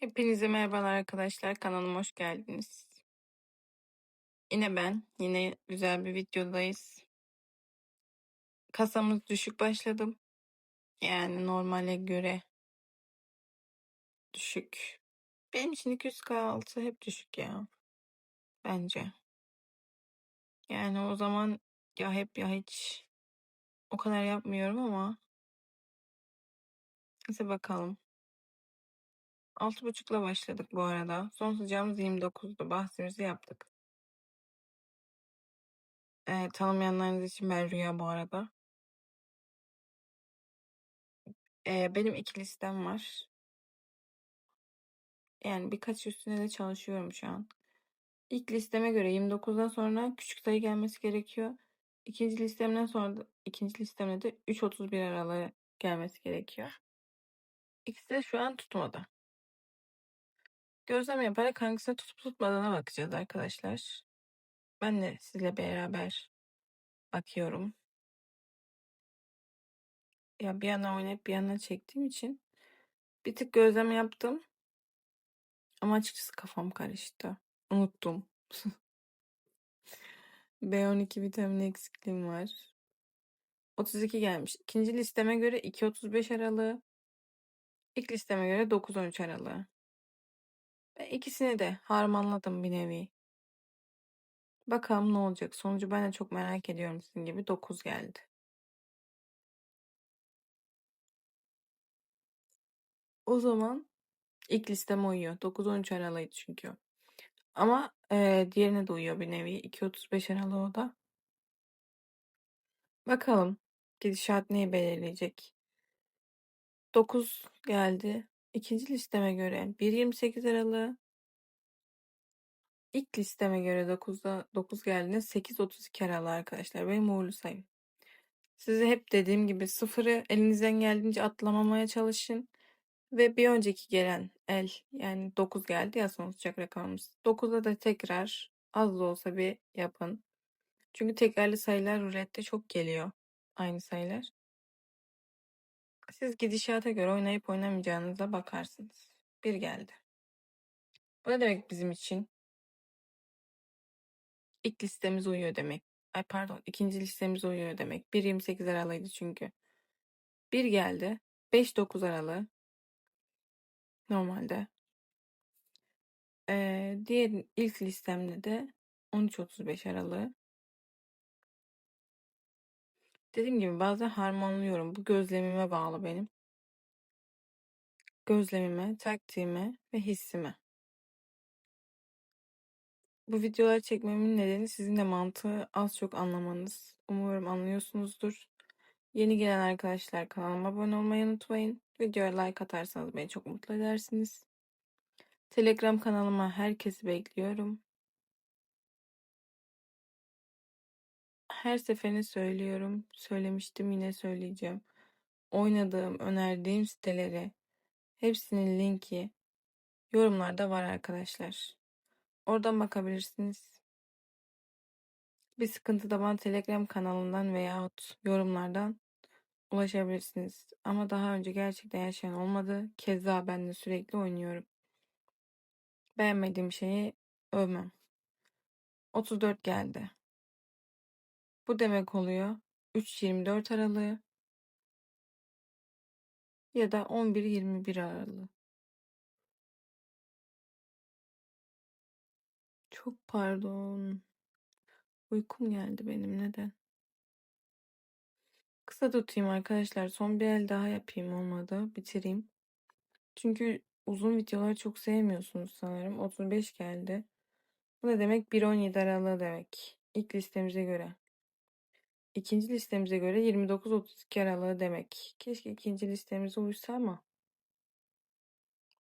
Hepinize merhabalar arkadaşlar. Kanalıma hoş geldiniz. Yine ben. Yine güzel bir videodayız. Kasamız düşük başladım. Yani normale göre düşük. Benim için 200k hep düşük ya. Bence. Yani o zaman ya hep ya hiç o kadar yapmıyorum ama neyse bakalım. 6.5'la başladık bu arada. Son sıcağımız 29'du. Bahsimizi yaptık. Ee, tanımayanlarınız için ben Rüya bu arada. Ee, benim iki listem var. Yani birkaç üstüne de çalışıyorum şu an. İlk listeme göre 29'dan sonra küçük sayı gelmesi gerekiyor. İkinci listemden sonra da, ikinci listemde de 3.31 aralığı gelmesi gerekiyor. İkisi de şu an tutmadı. Gözlem yaparak hangisine tutup tutmadığına bakacağız arkadaşlar. Ben de sizle beraber bakıyorum. Ya bir yana oynayıp bir yana çektiğim için bir tık gözlem yaptım. Ama açıkçası kafam karıştı. Unuttum. B12 vitamini eksikliğim var. 32 gelmiş. İkinci listeme göre 2.35 aralığı. İlk listeme göre 9-13 aralığı. İkisini de harmanladım bir nevi. Bakalım ne olacak. Sonucu ben de çok merak ediyorum sizin gibi. 9 geldi. O zaman ilk listeme uyuyor. 9-13 aralığıydı çünkü. Ama e, diğerine de uyuyor bir nevi. 2.35 aralığı o da. Bakalım gidişat neyi belirleyecek. 9 geldi. İkinci listeme göre 1.28 aralığı. İlk listeme göre 9'da 9 geldiğinde 8.32 aralığı arkadaşlar. Benim uğurlu sayım. Size hep dediğim gibi sıfırı elinizden geldiğince atlamamaya çalışın. Ve bir önceki gelen el yani 9 geldi ya son sıcak rakamımız. 9'da da tekrar az da olsa bir yapın. Çünkü tekrarlı sayılar rulette çok geliyor. Aynı sayılar. Siz gidişata göre oynayıp oynamayacağınıza bakarsınız. Bir geldi. Bu ne demek bizim için? İlk listemiz uyuyor demek. Ay pardon ikinci listemiz uyuyor demek. 1.28 aralığıydı çünkü. Bir geldi. 5-9 aralığı. Normalde. Ee, diğer ilk listemde de 13-35 aralığı. Dediğim gibi bazen harmanlıyorum. Bu gözlemime bağlı benim. Gözlemime, taktiğime ve hissime. Bu videoları çekmemin nedeni sizin de mantığı az çok anlamanız. Umuyorum anlıyorsunuzdur. Yeni gelen arkadaşlar kanalıma abone olmayı unutmayın. Videoya like atarsanız beni çok mutlu edersiniz. Telegram kanalıma herkesi bekliyorum. Her seferini söylüyorum. Söylemiştim yine söyleyeceğim. Oynadığım, önerdiğim siteleri hepsinin linki yorumlarda var arkadaşlar. Oradan bakabilirsiniz. Bir sıkıntı da bana Telegram kanalından veyahut yorumlardan ulaşabilirsiniz. Ama daha önce gerçekten yaşayan olmadı. Keza ben de sürekli oynuyorum. Beğenmediğim şeyi övmem. 34 geldi. Bu demek oluyor 3-24 aralığı ya da 11-21 aralığı. Çok pardon. Uykum geldi benim neden? Kısa tutayım arkadaşlar. Son bir el daha yapayım olmadı. Bitireyim. Çünkü uzun videoları çok sevmiyorsunuz sanırım. 35 geldi. Bu ne demek? 1-17 aralığı demek. İlk listemize göre. İkinci listemize göre 29-32 aralığı demek. Keşke ikinci listemize uysa ama.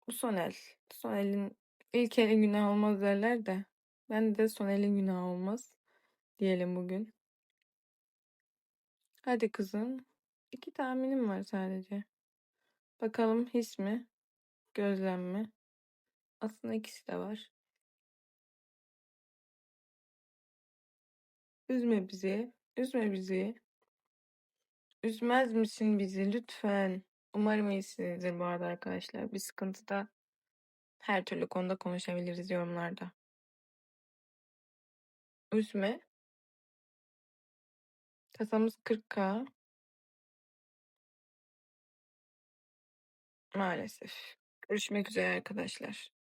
Bu son el. Son elin ilk elin günah olmaz derler de. Ben de son elin günah olmaz. Diyelim bugün. Hadi kızım. İki tahminim var sadece. Bakalım his mi? Gözlem mi? Aslında ikisi de var. Üzme bizi. Üzme bizi. Üzmez misin bizi lütfen? Umarım iyisinizdir bu arada arkadaşlar. Bir sıkıntıda her türlü konuda konuşabiliriz yorumlarda. Üzme. Kasamız 40k. Maalesef. Görüşmek üzere arkadaşlar.